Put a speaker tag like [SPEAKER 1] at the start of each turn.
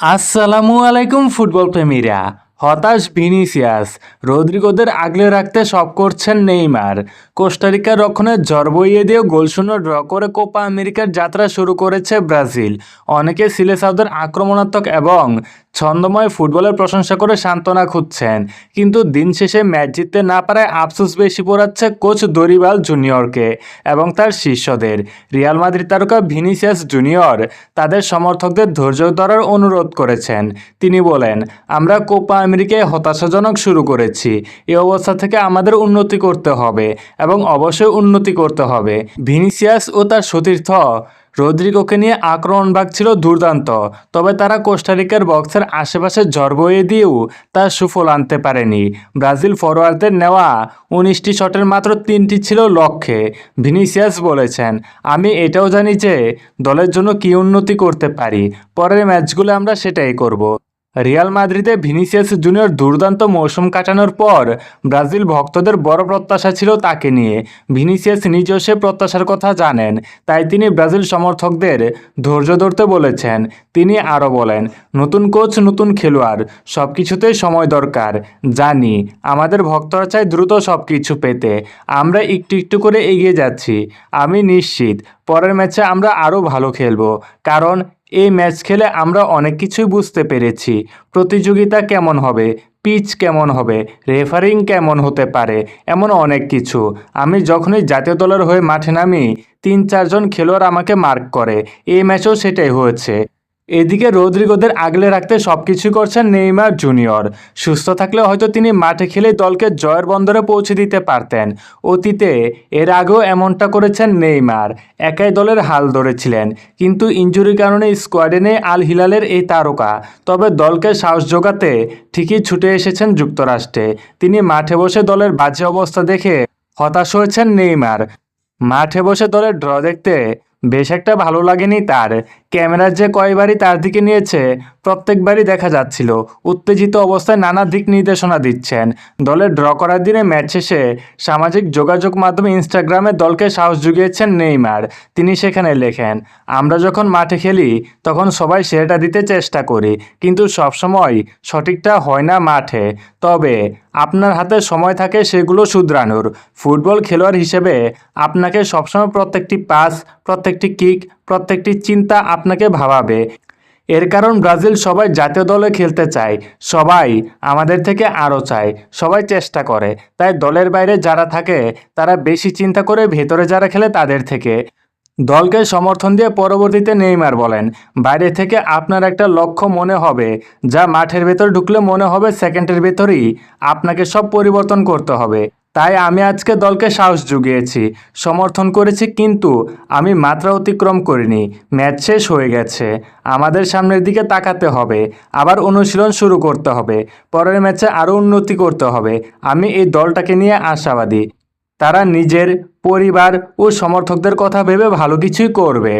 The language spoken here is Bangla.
[SPEAKER 1] আসসালামু আলাইকুম ফুটবল প্রেমীরা। হতাশ ভিনিসিয়াস, রদ্রিগোদের আগলে রাখতে সব করছেন নেইমার। কোস্টারিকার রক্ষণে জ্বর বইয়ে দিয়েও গোলশূন্য ড্র করে কোপা আমেরিকার যাত্রা শুরু করেছে ব্রাজিল। অনেকে সিলেসাউদের আক্রমণাত্মক এবং ছন্দময় ফুটবলের প্রশংসা করে সান্ত্বনা খুঁজছেন। কিন্তু দিন শেষে ম্যাচ জিততে না পারায় আফসোস বেশি পড়াচ্ছে কোচ দরিবাল জুনিয়রকে এবং তার শিষ্যদের। রিয়াল মাদ্রিদ তারকা ভিনিসিয়াস জুনিয়র তাদের সমর্থকদের ধৈর্য ধরার অনুরোধ করেছেন। তিনি বলেন, আমরা কোপা আমেরিকায় হতাশাজনক শুরু করেছি। এ অবস্থা থেকে আমাদের উন্নতি করতে হবে এবং অবশ্যই উন্নতি করতে হবে। ভিনিসিয়াস ও তার সতীর্থ রদ্রিগোকে নিয়ে আক্রমণ ভাগ ছিল দুর্দান্ত, তবে তারা কোস্টারিকার বক্সের আশেপাশে ঝড় বইয়ে দিয়েও তার সুফল আনতে পারেনি। ব্রাজিল ফরোয়ার্ডদের নেওয়া উনিশটি শটের মাত্র তিনটি ছিল লক্ষ্যে। ভিনিসিয়াস বলেছেন, আমি এটাও জানি যে দলের জন্য কি উন্নতি করতে পারি, পরের ম্যাচগুলো আমরা সেটাই করব। রিয়াল মাদ্রিদে ভিনিসিয়াস জুনিয়র দুর্দান্ত মৌসুম কাটানোর পর ব্রাজিল ভক্তদের বড় প্রত্যাশা ছিল তাকে নিয়ে। ভিনিসিয়াস নিজেও সে প্রত্যাশার কথা জানেন, তাই তিনি ব্রাজিল সমর্থকদের ধৈর্য ধরতে বলেছেন। তিনি আরও বলেন, নতুন কোচ, নতুন খেলোয়াড় সব কিছুতেই সময় দরকার। জানি, আমাদের ভক্তরা চায় দ্রুত সব কিছু পেতে। আমরা একটু একটু করে এগিয়ে যাচ্ছি। আমি নিশ্চিত, পরের ম্যাচে আমরা আরও ভালো খেলব। কারণ এই ম্যাচ খেলে আমরা অনেক কিছুই বুঝতে পেরেছি। প্রতিযোগিতা কেমন হবে? পিচ কেমন হবে? রেফারিং কেমন হতে পারে? এমন অনেক কিছু। আমি যখনই জাতীয় দলের হয়ে মাঠে নামি, তিন চারজন খেলোয়াড় আমাকে মার্ক করে। এই ম্যাচেও সেটাই হয়েছে। এদিকে রদ্রিগোদের আগলে রাখতে সব কিছুই করছেন নেইমার জুনিয়র। সুস্থ থাকলে হয়তো তিনি মাঠে খেলে দলকে জয়ের বন্দরে পৌঁছে দিতে পারতেন। অতীতে এর আগেও এমনটা করেছেন নেইমার। একাই দলের হাল ধরেছিলেন। কিন্তু ইঞ্জুরির কারণে স্কোয়াডে নেই আল হিলালের এই তারকা। তবে দলকে সাহস জোগাতে ঠিকই ছুটে এসেছেন যুক্তরাষ্ট্রে। তিনি মাঠে বসে দলের বাজে অবস্থা দেখে হতাশ হয়েছেন নেইমার। মাঠে বসে দলের ড্র দেখতে বেশ একটা ভালো লাগেনি তার। ক্যামেরার যে কয়বারই তার দিকে নিয়েছে, প্রত্যেকবারই দেখা যাচ্ছিল। উত্তেজিত অবস্থায় নানা দিক নির্দেশনা দিচ্ছেন। দলের ড্র করার দিনে ম্যাচ শেষে সামাজিক যোগাযোগ মাধ্যমে ইনস্টাগ্রামে দলকে সাহস জুগিয়েছেন নেইমার। তিনি সেখানে লেখেন, আমরা যখন মাঠে খেলি, তখন সবাই সেটা দিতে চেষ্টা করি, কিন্তু সবসময় সঠিকটা হয় না মাঠে। তবে আপনার হাতে সময় থাকে সেগুলো শুধরানোর। ফুটবল খেলোয়াড় হিসেবে আপনাকে সবসময় প্রত্যেকটি পাস, প্রত্যেকটি কিক, প্রত্যেকটি চিন্তা আপনাকে ভাবাবে। এর কারণ ব্রাজিল সবাই জাতীয় দলে খেলতে চায়, সবাই আমাদের থেকে আরও চায়, সবাই চেষ্টা করে। তাই দলের বাইরে যারা থাকে, তারা বেশি চিন্তা করে ভেতরে যারা খেলে তাদের থেকে। দলকে সমর্থন দিয়ে পরবর্তীতে নেইমার বলেন। বাইরে থেকে আপনার একটা লক্ষ্য মনে হবে, যা মাঠের ভেতর ঢুকলে মনে হবে সেকেন্ডের ভেতরই আপনাকে সব পরিবর্তন করতে হবে। তাই আমি আজকে দলকে সাহস জুগিয়েছি, সমর্থন করেছি কিন্তু আমি মাত্রা অতিক্রম করিনি, ম্যাচ শেষ হয়ে গেছে, আমাদের সামনের দিকে তাকাতে হবে, আবার অনুশীলন শুরু করতে হবে, পরের ম্যাচে আরও উন্নতি করতে হবে, আমি এই দলটাকে নিয়ে আশাবাদী। তারা নিজের পরিবার ও সমর্থকদের কথা ভেবে ভালো কিছুই করবে।